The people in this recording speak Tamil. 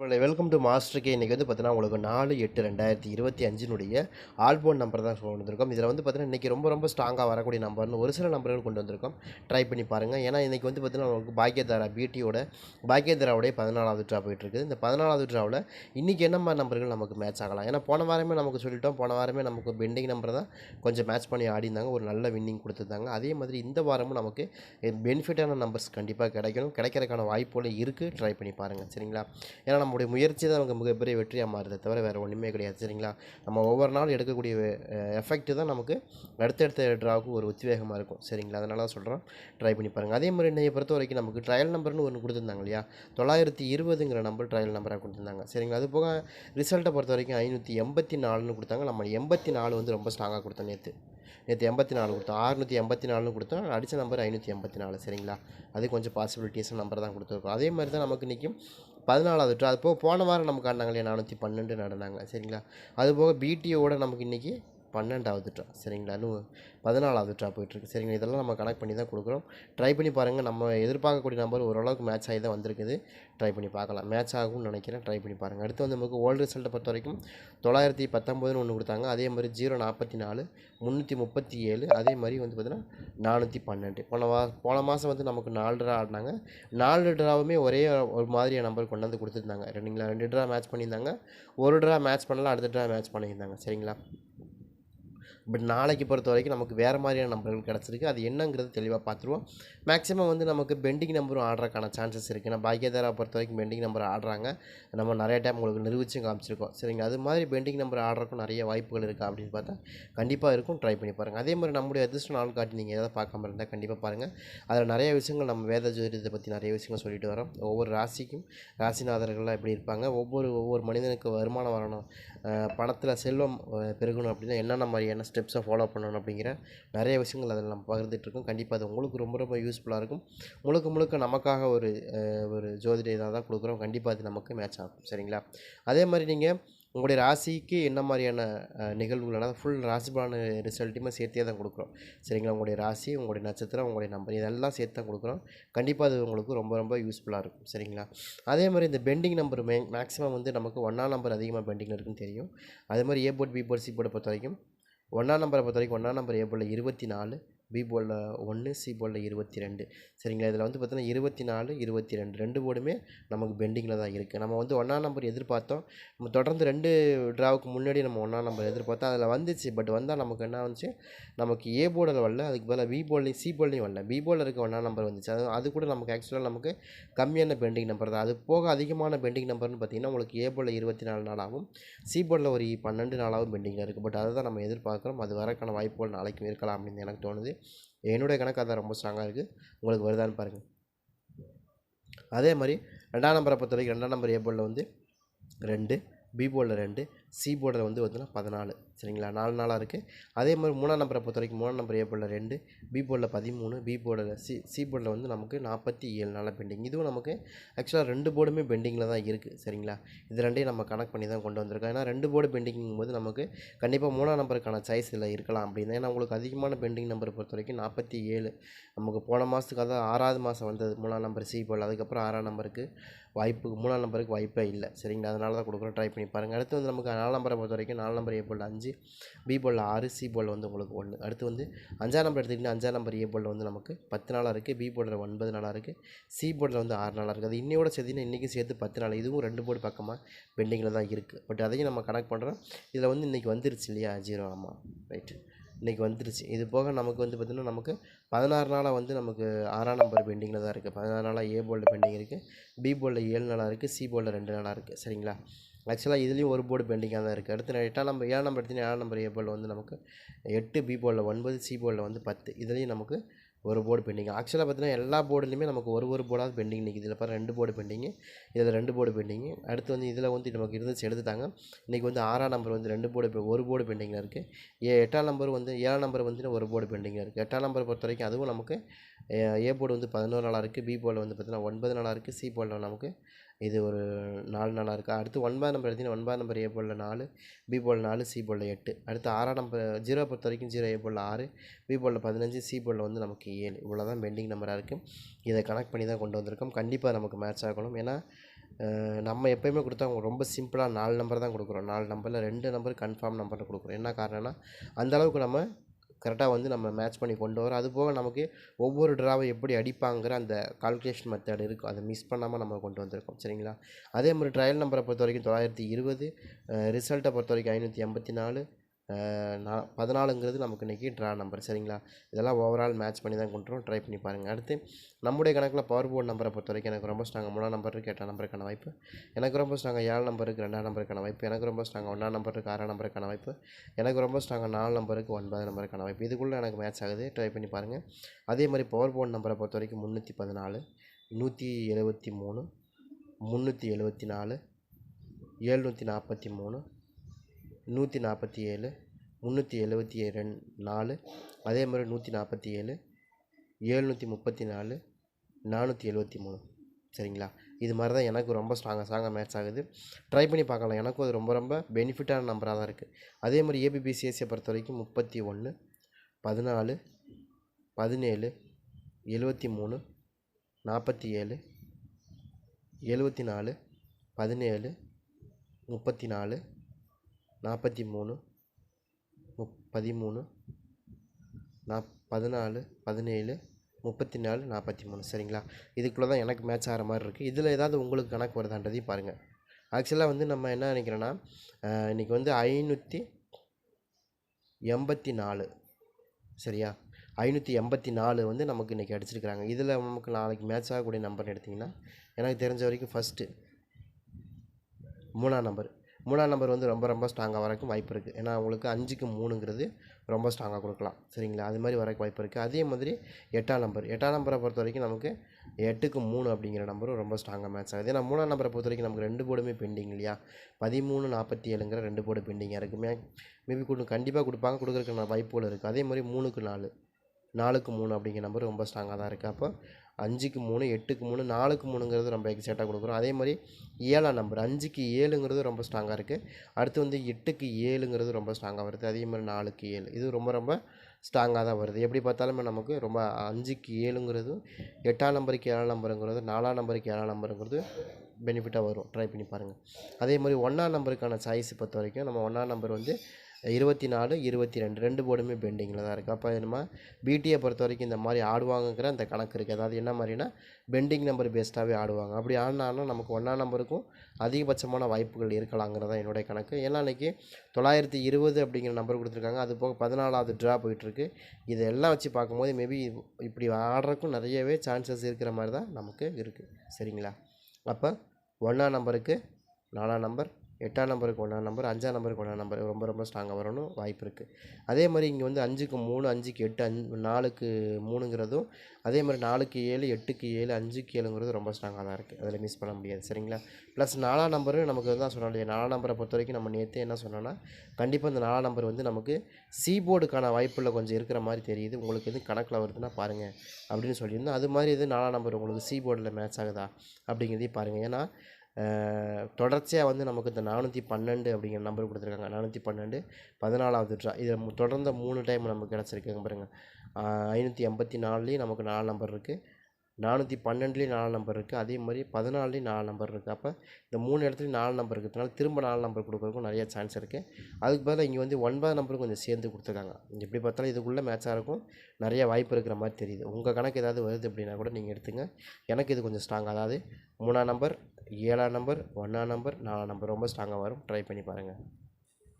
வெல்கம் டு மாஸ்டர் கே இன்றைக்கி வந்து பார்த்தீங்கன்னா உங்களுக்கு நாலு எட்டு ரெண்டாயிரத்தி இருபத்தி அஞ்சினுடைய ஆல்போன் நம்பர் தான் கொண்டு வந்திருக்கோம். இதில் வந்து பார்த்தீங்கன்னா இன்றைக்கி ரொம்ப ரொம்ப ஸ்ட்ராங்காக வரக்கூடிய நம்பர்னு ஒரு சில நம்பர்கள் கொண்டு வந்திருக்கோம். ட்ரை பண்ணி பாருங்கள் ஏன்னா இன்றைக்கி வந்து பார்த்தீங்கன்னா உங்களுக்கு பாக்கியதாரா பியூட்டியோட பாக்கியதாராவுடைய பதினாலாவது ட்ரா போயிட்டுருக்குது இந்த பதினாலாவது ட்ராவில் இன்றைக்கி என்ன மாதிரி நம்பர்கள் நமக்கு மேட்ச் ஆகலாம்? ஏன்னா போன வாரமே நமக்கு சொல்லிட்டோம். போன வாரமே நமக்கு பெண்டிங் நம்பர் தான் கொஞ்சம் மேட்ச் பண்ணி ஆடிருந்தாங்க ஒரு நல்ல வின்னிங் கொடுத்துருந்தாங்க. அதே மாதிரி இந்த வாரமும் நமக்கு பெனிஃபிட்டான நம்பர்ஸ் கண்டிப்பாக கிடைக்கணும். கிடைக்கிறதுக்கான வாய்ப்புகளும் இருக்குது ட்ரை பண்ணி பாருங்கள் சரிங்களா? ஏன்னா நம்முடைய முயற்சி தான் நமக்கு மிகப்பெரிய வெற்றியாக மாறுதே தவிர வேறு ஒன்றுமே கிடையாது சரிங்களா? நம்ம ஒவ்வொரு நாள் எடுக்கக்கூடிய எஃபெக்ட் தான் நமக்கு அடுத்தடுத்த ட்ராவுக்கு ஒரு உத்வேகமாக இருக்கும் சரிங்களா? அதனால தான் சொல்கிறோம் ட்ரை பண்ணி பாருங்கள் அதே மாதிரி இன்னையை பொறுத்த வரைக்கும் நமக்கு ட்ரையல் நம்பர்னு ஒன்று கொடுத்துருந்தாங்க இல்லையா? தொள்ளாயிரத்தி இருபதுங்கிற நம்பர் ட்ரையல் நம்பராக கொடுத்துருந்தாங்க சரிங்களா? அது போக ரிசல்ட்டை பொறுத்த வரைக்கும் ஐநூற்றி எண்பத்தி நாலுன்னு கொடுத்தாங்க. நம்ம எண்பத்தி நாலு வந்து ரொம்ப ஸ்ட்ராங்காக கொடுத்தோம் நேற்று நேற்று எண்பத்தி நாலு கொடுத்தோம். ஆறுநூற்றி எண்பத்தி நாலுன்னு கொடுத்தோம். அடித்த நம்பர் ஐநூற்றி எண்பத்தி நாலு சரிங்களா? அது கொஞ்சம் பாசிபிலிட்டிஸ் நம்பர் தான் கொடுத்துருக்கோம். அதே மாதிரி தான் நமக்கு இன்றைக்கும் பதினாலாவது ட்ரா அது போக போன வாரம் நமக்கு ஆடினாங்க இல்லையா நானூற்றி பன்னெண்டு நடந்தாங்க சரிங்களா? அது போக பிடிஓட நமக்கு இன்றைக்கி பன்னெண்டாவது ட்ரா சரிங்களா? இன்னும் பதினாலாவது ட்ரா போயிட்டுருக்கு சரிங்களா? இதெல்லாம் நம்ம கனெக்ட் பண்ணி தான் கொடுக்குறோம். ட்ரை பண்ணி பாருங்கள் நம்ம எதிர்பார்க்கக்கூடிய நம்பர் ஓரளவுக்கு மேட்ச் ஆகி தான் வந்திருக்குது. ட்ரை பண்ணி பார்க்கலாம். மேட்ச் ஆகும்னு நினைக்கிறேன் ட்ரை பண்ணி பாருங்கள் அடுத்து வந்து நமக்கு ஓல்டு ரிசல்ட்டை பொறுத்த வரைக்கும் தொள்ளாயிரத்தி பத்தொம்போதுன்னு ஒன்று கொடுத்தாங்க. அதே மாதிரி ஜீரோ நாற்பத்தி நாலு முந்நூற்றி முப்பத்தி ஏழு அதே மாதிரி வந்து பார்த்திங்கன்னா நானூற்றி பன்னெண்டு. போன வா போன மாதம் வந்து நமக்கு நாலு ட்ரா ஆடினாங்க. நாலு ட்ராவுமே ஒரே ஒரு மாதிரியான நம்பர் கொண்டாந்து கொடுத்துருந்தாங்க. ரெண்டுங்களா? ரெண்டு ட்ரா மேட்ச் பண்ணியிருந்தாங்க. ஒரு ட்ரா மேட்ச் பண்ணலாம் அடுத்த ட்ரா மேட்ச் பண்ணியிருந்தாங்க. சரிங்களா? பட் நாளைக்கு பொறுத்த வரைக்கும் நமக்கு வேறு மாதிரியான நம்பர்கள் கிடச்சிருக்கு. அது என்னங்கிறது தெளிவாக பார்த்துருவோம் மேக்ஸிமம் வந்து நமக்கு பெண்டிங் நம்பரும் ஆடுறக்கான சான்சஸ் இருக்குது ஏன்னா பாக்கியதாரா பொறுத்த வரைக்கும் பெண்டிங் நம்பர் ஆடுறாங்க. நம்ம நிறைய டைம் உங்களுக்கு நிரூபிச்சும் காமிச்சிருக்கோம். சரிங்க அது மாதிரி பெண்டிங் நம்பர் ஆடுறதுக்கும் நிறைய வாய்ப்புகள் இருக்கா அப்படின்னு பார்த்தா கண்டிப்பாக இருக்கும். ட்ரை பண்ணி பாருங்கள் அதே மாதிரி நம்முடைய அதிர்ஷ்ட நாள் காட்டி நீங்கள் எதாவது பார்க்காம இருந்தால் கண்டிப்பாக பாருங்கள் அதில் நிறைய விஷயங்கள் நம்ம வேத ஜோதிடத்தை பற்றி நிறைய விஷயங்கள் சொல்லிட்டு வரோம். ஒவ்வொரு ராசிக்கும் ராசிநாதர்கள்லாம் எப்படி இருப்பாங்க? ஒவ்வொரு ஒவ்வொரு மனிதனுக்கு வருமானம் வரணும். பணத்தில் செல்வம் பெருகணும் அப்படின்னா என்னென்ன மாதிரியான ஸ்டெப்ஸை ஃபாலோ பண்ணணும் அப்படிங்கிற நிறைய விஷயங்கள் அதில் நம்ம பகிர்ந்துட்டுருக்கோம் கண்டிப்பாக அது உங்களுக்கு ரொம்ப ரொம்ப யூஸ்ஃபுல்லாக இருக்கும். முழுக்க முழுக்க நமக்காக ஒரு ஒரு ஜோதிட இதாக தான் கொடுக்குறோம். கண்டிப்பாக அது நமக்கு மேட்ச் ஆகும். சரிங்களா? அதே மாதிரி நீங்கள் உங்களுடைய ராசிக்கு என்ன மாதிரியான நிகழ்வுகள் அதாவது ஃபுல் ராசிபான ரிசல்ட்டுமே சேர்த்தே தான் கொடுக்குறோம். சரிங்களா? உங்களுடைய ராசி உங்களுடைய நட்சத்திரம் உங்களுடைய நம்பர் இதெல்லாம் சேர்த்து தான் கொடுக்குறோம். கண்டிப்பாக அது உங்களுக்கு ரொம்ப ரொம்ப யூஸ்ஃபுல்லாக இருக்கும். சரிங்களா? அதே மாதிரி இந்த பெண்டிங் நம்பர் மே மேக்ஸிமம் வந்து நமக்கு ஒன்றாம் நம்பர் அதிகமாக பெண்டிங்கில் இருக்குன்னு தெரியும். அதே மாதிரி A board B board C போர்ட்டை பொறுத்த வரைக்கும் ஒன்றாம் நம்பரை பொறுத்த வரைக்கும் ஒன்றாம் நம்பர் ஏ இருபத்தி நாலு. பி போலில் ஒன்று சி போலில் இருபத்தி ரெண்டு சரிங்களா? இதில் வந்து பார்த்தீங்கன்னா இருபத்தி நாலு இருபத்தி ரெண்டு ரெண்டு போர்டுமே நமக்கு பெண்டிங்கில் தான் இருக்குது. நம்ம வந்து ஒன்றாம் நம்பர் எதிர்பார்த்தோம். நம்ம தொடர்ந்து ரெண்டு ட்ராவுக்கு முன்னாடி நம்ம ஒன்றாம் நம்பர் எதிர்பார்த்தோம். அதில் வந்துச்சு. பட் வந்தால் நமக்கு என்ன வந்துச்சு? நமக்கு ஏ போர்டில் வரல. அதுக்கு பதிலாக பி போர்ட்லையும் சி போர்ட்லையும் வரல. பி போலில் இருக்க ஒன்றாம் நம்பர் வந்துச்சு. அது அது கூட நமக்கு ஆக்சுவலாக நமக்கு கம்மியான பெண்டிங் நம்பர் தான். அது போக அதிகமான பெண்டிங் நம்பர்னு பார்த்தீங்கன்னா உங்களுக்கு ஏ போலில் இருபத்தி நாலு நாளாகவும் சி போர்டில் ஒரு பன்னெண்டு நாளாகவும் பெண்டிங்கில் இருக்குது. பட் அதை தான் நம்ம எதிர்பார்க்குறோம். அது வரக்கான வாய்ப்புகள் நாளைக்கும் இருக்கலாம் அப்படின்னு எனக்கு தோணுது. என்னுடைய கணக்கு அதான் ரொம்ப ஸ்ட்ராங்காக இருக்குது உங்களுக்கு வருதான்னு பாருங்கள் அதே மாதிரி ரெண்டாம் நம்பரை பொறுத்த வரைக்கும் ரெண்டாம் நம்பர் ஏ போர்டில் வந்து ரெண்டு பி போர்டில் ரெண்டு சி போர்டில் வந்து பார்த்தீங்கன்னா பதினாலு. சரிங்களா? நாலு நாளாக இருக்குது அதே மாதிரி மூணாம் நம்பரை பொறுத்த வரைக்கும் மூணாம் நம்பர் ஏ போர்டில் ரெண்டு பி போர்டில் பதிமூணு பி போர்டில் சி சி போர்டில் வந்து நமக்கு நாற்பத்தி ஏழு நாளாக பெண்டிங் இதுவும் நமக்கு ஆக்சுவலாக ரெண்டு போர்டுமே பெண்டிங்கில் தான் இருக்குது சரிங்களா? இது ரெண்டையும் நம்ம கனெக்ட் பண்ணி தான் கொண்டு வந்திருக்கோம். ஏன்னா ரெண்டு போர்டு பெண்டிங்கும் போது நமக்கு கண்டிப்பாக மூணாம் நம்பருக்கான சாய்ஸ் இதில் இருக்கலாம் அப்படின்னு. ஏன்னா உங்களுக்கு அதிகமான பெண்டிங் நம்பரை பொறுத்த வரைக்கும் நாற்பத்தி ஏழு. நமக்கு போன மாதத்துக்கு அதான் ஆறாவது மாதம் வந்தது மூணாம் நம்பர் சி போர்டில் அதுக்கப்புறம் ஆறாம் நம்பருக்கு வாய்ப்பு மூணாம் நம்பருக்கு வாய்ப்பே இல்லை. சரிங்களா? அதனால தான் கொடுக்குறோம். ட்ரை பண்ணி பாருங்கள் அடுத்து வந்து நமக்கு நாலு நம்பரை பொறுத்த வரைக்கும் நாலு நம்பர் ஏ அஞ்சு பி போலில் ஆறு சி போலில் வந்து உங்களுக்கு ஒன்று அடுத்து வந்து அஞ்சாம் நம்பர் எடுத்துக்கிட்டிங்கன்னா அஞ்சாம் நம்பர் ஏ போலில் வந்து நமக்கு பத்து நாளாக இருக்குது பி போர்டில் ஒன்பது நாளாக இருக்குது சி போர்டில் வந்து ஆறு நாளாக இருக்குது அது இன்னையோட சேர்த்துனா இன்றைக்கும் சேர்த்து பத்து நாள். இதுவும் ரெண்டு போர்டு பக்கமாக பெண்டிங்கில் தான் இருக்குது பட் அதையும் நம்ம கனெக்ட் பண்ணுறோம் இதில் வந்து இன்றைக்கி வந்துருச்சு இல்லையா? ஜீரோ ஆமாம் ரைட்டு இன்றைக்கி வந்துருச்சு. இது போக நமக்கு வந்து பார்த்திங்கன்னா நமக்கு பதினாறு நாளாக வந்து நமக்கு ஆறாம் நம்பர் பெண்டிங்கில் தான் இருக்குது பதினாறு நாளாக ஏ போர்டில் பெண்டிங் இருக்குது பி போர்டில் ஏழு நாளாக இருக்குது சி போர்டில் ரெண்டு நாளாக இருக்குது சரிங்களா? ஆக்சுவலாக இதுலேயும் ஒரு போர்டு பெண்டிங்காக தான் இருக்குது அடுத்து எட்டாம் நம்பர் ஏழாம் நம்பர் எடுத்தீங்கன்னா ஏழாம் நம்பர் ஏ போர்டில் வந்து நமக்கு எட்டு பி போர்டில் ஒன்பது சி போர்டில் வந்து பத்து. இதுலேயும் நமக்கு ஒரு போர்டு பெண்டிங் ஆக்சுவலாக பார்த்தீங்கன்னா எல்லா போர்டுலையுமே நமக்கு ஒரு ஒரு போர்டாவது பெண்டிங் நிற்கிது இதில் பாரு ரெண்டு போர்டு பெண்டிங்கு இதில் ரெண்டு போர்டு பெண்டிங்கு அடுத்து வந்து இதில் வந்து நமக்கு இருந்துச்சு எடுத்துட்டாங்க. இன்றைக்கி வந்து ஆறாம் நம்பர் வந்து ரெண்டு போர்டு ஒரு போர்டு பெண்டிங்கில் இருக்குது ஏ எட்டாம் நம்பர் வந்து ஏழாம் நம்பர் வந்து ஒரு போர்டு பெண்டிங்கில் இருக்குது எட்டாம் நம்பர் பொறுத்த வரைக்கும் அதுவும் நமக்கு ஏ- ஏ போர்டு வந்து பதினோரு நாளாக இருக்குது பி போர்டில் வந்து பார்த்தீங்கன்னா ஒன்பது நாளாக இருக்குது சி போர்டில் நமக்கு இது ஒரு நாலு நாளாக இருக்குது அடுத்து ஒன்பதாம் நம்பர் எடுத்தீங்கன்னா ஒன்பதாம் நம்பர் ஏ போர்டில் நாலு பி போர்டில் நாலு சி போர்டில் எட்டு. அடுத்து ஆறாம் நம்பர் ஜீரோ பொறுத்த வரைக்கும் ஜீரோ ஏ போர்டில் ஆறு பி போர்டில் பதினஞ்சு சி போர்டில் வந்து நமக்கு ஏழு. இவ்வளோ தான் பெண்டிங் நம்பராக இருக்குது இதை கனெக்ட் பண்ணி தான் கொண்டு வந்திருக்கோம். கண்டிப்பாக நமக்கு மேட்ச் ஆகணும். ஏன்னா நம்ம எப்போயுமே கொடுத்தா அவங்க ரொம்ப சிம்பிளாக நாலு நம்பர் தான் கொடுக்குறோம். நாலு நம்பரில் ரெண்டு நம்பர் கன்ஃபார்ம் நம்பரில் கொடுக்குறோம். என்ன காரணம்னா அந்த அளவுக்கு நம்ம கரெக்டாக வந்து நம்ம மேட்ச் பண்ணி கொண்டு வரோம் அது போக நமக்கு ஒவ்வொரு ட்ராவை எப்படி அடிப்பாங்கிற அந்த கால்குலேஷன் மெத்தட் இருக்கும். அதை மிஸ் பண்ணாமல் நம்ம கொண்டு வந்திருக்கோம். சரிங்களா? அதே மாதிரி ட்ரையல் நம்பரை பொறுத்த வரைக்கும் தொள்ளாயிரத்தி இருபது ரிசல்ட்டை பொறுத்த வரைக்கும் ஐநூற்றி எண்பத்தி நாலு நா பதினாலுங்கிறது நமக்கு இன்றைக்கி ட்ரா நம்பர் சரிங்களா? இதெல்லாம் ஓவரால் மேட்ச் பண்ணி தான் கொண்டுறோம் ட்ரை பண்ணி பாருங்கள் அடுத்து நம்முடைய கணக்கில் பவர் போர்டு நம்பரை பொறுத்த வரைக்கும் எனக்கு ரொம்ப ஸ்ட்ராங்காக மூணாம் நம்பர் இருக்குது எட்டாம் நம்பருக்கான வாய்ப்பு. எனக்கு ரொம்ப ஸ்ட்ராங்காக ஏழு நம்பருக்கு ரெண்டாம் நம்பருக்கான வாய்ப்பு. எனக்கு ரொம்ப ஸ்ட்ராங்காக ஒன்றாம் நம்பருக்கு ஆறாம் நம்பருக்கான வாய்ப்பு. எனக்கு ரொம்ப ஸ்ட்ராங்காக நாலு நம்பருக்கு ஒன்பது நம்பருக்கான வாய்ப்பு. இதுக்குள்ளே எனக்கு மேட்ச் ஆகுது. ட்ரை பண்ணி பாருங்கள் அதே மாதிரி பவர் போர்டு நம்பரை பொறுத்த வரைக்கும் முந்நூற்றி பதினாலு நூற்றி எழுபத்தி மூணு முந்நூற்றி எழுபத்தி நாலு ஏழ்நூற்றி நாற்பத்தி மூணு நூற்றி நாற்பத்தி ஏழு முந்நூற்றி எழுபத்தி ரெண்டு நாலு அதே மாதிரி நூற்றி நாற்பத்தி ஏழு ஏழ்நூற்றி முப்பத்தி நாலு நானூற்றி எழுபத்தி மூணு. சரிங்களா? இது மாதிரி தான் எனக்கு ரொம்ப ஸ்ட்ராங்காக ஸ்ட்ராங்காக மேட்ச் ஆகுது. ட்ரை பண்ணி பார்க்கலாம். எனக்கும் அது ரொம்ப ரொம்ப பெனிஃபிட்டான நம்பராக தான் இருக்குது அதே மாதிரி ஏபிபிசிஎஸ்சியை பொறுத்த வரைக்கும் முப்பத்தி ஒன்று பதினாலு பதினேழு எழுபத்தி மூணு நாற்பத்தி ஏழு எழுபத்தி நாலு பதினேழு முப்பத்தி நாலு நாற்பத்தி மூணு முப் பதிமூணு நாப் பதினாலு பதினேழு முப்பத்தி நாலு நாற்பத்தி மூணு சரிங்களா? இதுக்குள்ளே தான் எனக்கு மேட்ச் ஆகிற மாதிரி இருக்குது இதில் ஏதாவது உங்களுக்கு கணக்கு வருதான்றதையும் பாருங்கள் ஆக்சுவலாக வந்து நம்ம என்ன நினைக்கிறோன்னா இன்றைக்கி வந்து ஐநூற்றி எண்பத்தி நாலு சரியா? ஐநூற்றி எண்பத்தி நாலு வந்து நமக்கு இன்றைக்கி அடிச்சிருக்கிறாங்க. இதில் நமக்கு நாளைக்கு மேட்ச் ஆகக்கூடிய நம்பர்னு எடுத்திங்கன்னா எனக்கு தெரிஞ்ச வரைக்கும் ஃபஸ்ட்டு மூணாம் நம்பர் மூணாம் நம்பர் வந்து ரொம்ப ரொம்ப ஸ்ட்ராங்காக வரக்கும் வாய்ப்பு இருக்குது ஏன்னா உங்களுக்கு அஞ்சுக்கு மூணுங்கிறது ரொம்ப ஸ்ட்ராங்காக கொடுக்கலாம். சரிங்களா? அது மாதிரி வரக்கு வாய்ப்பு இருக்குது அதே மாதிரி எட்டாம் நம்பர். எட்டாம் நம்பரை பொறுத்த வரைக்கும் நமக்கு எட்டுக்கு மூணு அப்படிங்கிற நம்பரும் ரொம்ப ஸ்ட்ராங்காக மேட்ச் ஆகுது. ஏன்னா மூணாம் நம்பரை பொறுத்த வரைக்கும் நமக்கு ரெண்டு போர்டுமே பெண்டிங் இல்லையா? பதிமூணு நாற்பத்தி ஏழுங்கிற ரெண்டு போர்டு பெண்டிங்காக இருக்குது மேபி கொடு கண்டிப்பாக கொடுப்பாங்க. கொடுக்குறதுக்கான வாய்ப்புகள் இருக்குது அதே மாதிரி மூணுக்கு நாலு. நாலுக்கு மூணு அப்படிங்கிற நம்பர் ரொம்ப ஸ்ட்ராங்காக தான் இருக்குது அப்போ அஞ்சுக்கு மூணு எட்டுக்கு மூணு நாலுக்கு மூணுங்கிறது ரொம்ப எக்ஸைட்டாக கொடுக்குறோம். அதே மாதிரி ஏழாம் நம்பர் அஞ்சுக்கு ஏழுங்கிறது ரொம்ப ஸ்ட்ராங்காக இருக்குது அடுத்து வந்து எட்டுக்கு ஏழுங்கிறது ரொம்ப ஸ்ட்ராங்காக வருது. அதே மாதிரி நாலுக்கு ஏழு. இது ரொம்ப ரொம்ப ஸ்ட்ராங்காக தான் வருது. எப்படி பார்த்தாலுமே நமக்கு ரொம்ப அஞ்சுக்கு ஏழுங்கிறதும் எட்டாம் நம்பருக்கு ஏழாம் நம்பருங்கிறது நாலாம் நம்பருக்கு ஏழாம் நம்பருங்கிறது பெனிஃபிட்டாக வரும். ட்ரை பண்ணி பாருங்கள் அதே மாதிரி ஒன்றாம் நம்பருக்கான சாய்ஸ் பொறுத்த வரைக்கும் நம்ம ஒன்றாம் நம்பர் வந்து இருபத்தி நாலு இருபத்தி ரெண்டு ரெண்டு போர்டுமே பெண்டிங்கில் தான் இருக்குது அப்போ என்னமா பிடியை பொறுத்த வரைக்கும் இந்த மாதிரி ஆடுவாங்கங்கிற அந்த கணக்கு இருக்குது அதாவது என்ன மாதிரினா பெண்டிங் நம்பர் பேஸ்டாகவே ஆடுவாங்க. அப்படி ஆடினாலும் நமக்கு ஒன்றாம் நம்பருக்கும் அதிகபட்சமான வாய்ப்புகள் இருக்கலாங்கிறதா என்னுடைய கணக்கு. ஏன்னா அன்றைக்கி தொள்ளாயிரத்தி இருபது அப்படிங்கிற நம்பர் கொடுத்துருக்காங்க. அது போக பதினாலாவது ட்ரா போயிட்டுருக்கு. இதெல்லாம் வச்சு பார்க்கும்போது மேபி இப்படி ஆடுறதுக்கும் நிறையவே சான்சஸ் இருக்கிற மாதிரி தான் நமக்கு இருக்குது சரிங்களா? அப்போ ஒன்றாம் நம்பருக்கு நாலாம் நம்பர் எட்டாம் நம்பருக்கு ஒன்றாம் நம்பர் அஞ்சாம் நம்பருக்கு ஒன்றாம் நம்பர் ரொம்ப ரொம்ப ஸ்ட்ராங்காக வரணும். வாய்ப்பு இருக்குது அதே மாதிரி இங்கே வந்து அஞ்சுக்கு மூணு அஞ்சுக்கு எட்டு அஞ்சு நாலுக்கு மூணுங்கிறதும் அதே மாதிரி நாலுக்கு ஏழு எட்டுக்கு ஏழு அஞ்சுக்கு ஏழுங்கிறது ரொம்ப ஸ்ட்ராங்காக தான் இருக்குது அதில் மிஸ் பண்ண முடியாது. சரிங்களா? ப்ளஸ் நாலாம் நம்பரும் நமக்கு தான் சொன்னோம் இல்லையா? நாலாம் நம்பரை பொறுத்த வரைக்கும் நம்ம நேற்று என்ன சொன்னோன்னா கண்டிப்பாக இந்த நாலாம் நம்பர் வந்து நமக்கு சி போர்டுக்கான வாய்ப்பில் கொஞ்சம் இருக்கிற மாதிரி தெரியுது. உங்களுக்கு எதுவும் கணக்கில் வருதுன்னா பாருங்கள் அப்படின்னு சொல்லியிருந்தோம். அது மாதிரி எதுவும் நாலாம் நம்பர் உங்களுக்கு சி போர்டில் மேட்ச் ஆகுதா அப்படிங்கிறதையும் பாருங்கள் ஏன்னா தொடர்ச்சியாக வந்து நமக்கு இந்த நானூற்றி பன்னெண்டு அப்படிங்கிற நம்பர் கொடுத்துருக்காங்க. நானூற்றி பன்னெண்டு பதினாலாவது ட்ரா இதை தொடர்ந்து தொடர்ந்த மூணு டைம் நமக்கு கிடச்சிருக்குங்க பாருங்கள் ஐநூற்றி எண்பத்தி நாலுலேயும் நமக்கு நாலு நம்பர் இருக்குது நானூற்றி பன்னெண்டுலேயும் நாலு நம்பர் இருக்குது அதே மாதிரி பதினாலுலேயும் நாலு நம்பர் இருக்குது அப்போ இந்த மூணு இடத்துலையும் நாலு நம்பர் இருக்கிறதுனால திரும்ப நாலு நம்பர் கொடுக்குறதுக்கும் நிறைய சான்ஸ் இருக்குது அதுக்கு பதிலாக இங்கே வந்து ஒன்பது நம்பரும் கொஞ்சம் சேர்ந்து கொடுத்துருக்காங்க. எப்படி பார்த்தாலும் இதுக்குள்ளே மேட்சாக இருக்கும். நிறைய வாய்ப்பு இருக்கிற மாதிரி தெரியுது. உங்கள் கணக்கு ஏதாவது வருது அப்படின்னா கூட நீங்கள் எடுத்துங்க. எனக்கு இது கொஞ்சம் ஸ்ட்ராங் அதாவது மூணாம் நம்பர் ஏழாம் நம்பர் ஒன்றாம் நம்பர் நாலாம் நம்பர் ரொம்ப ஸ்ட்ராங்காக வரும். ட்ரை பண்ணி பாருங்கள்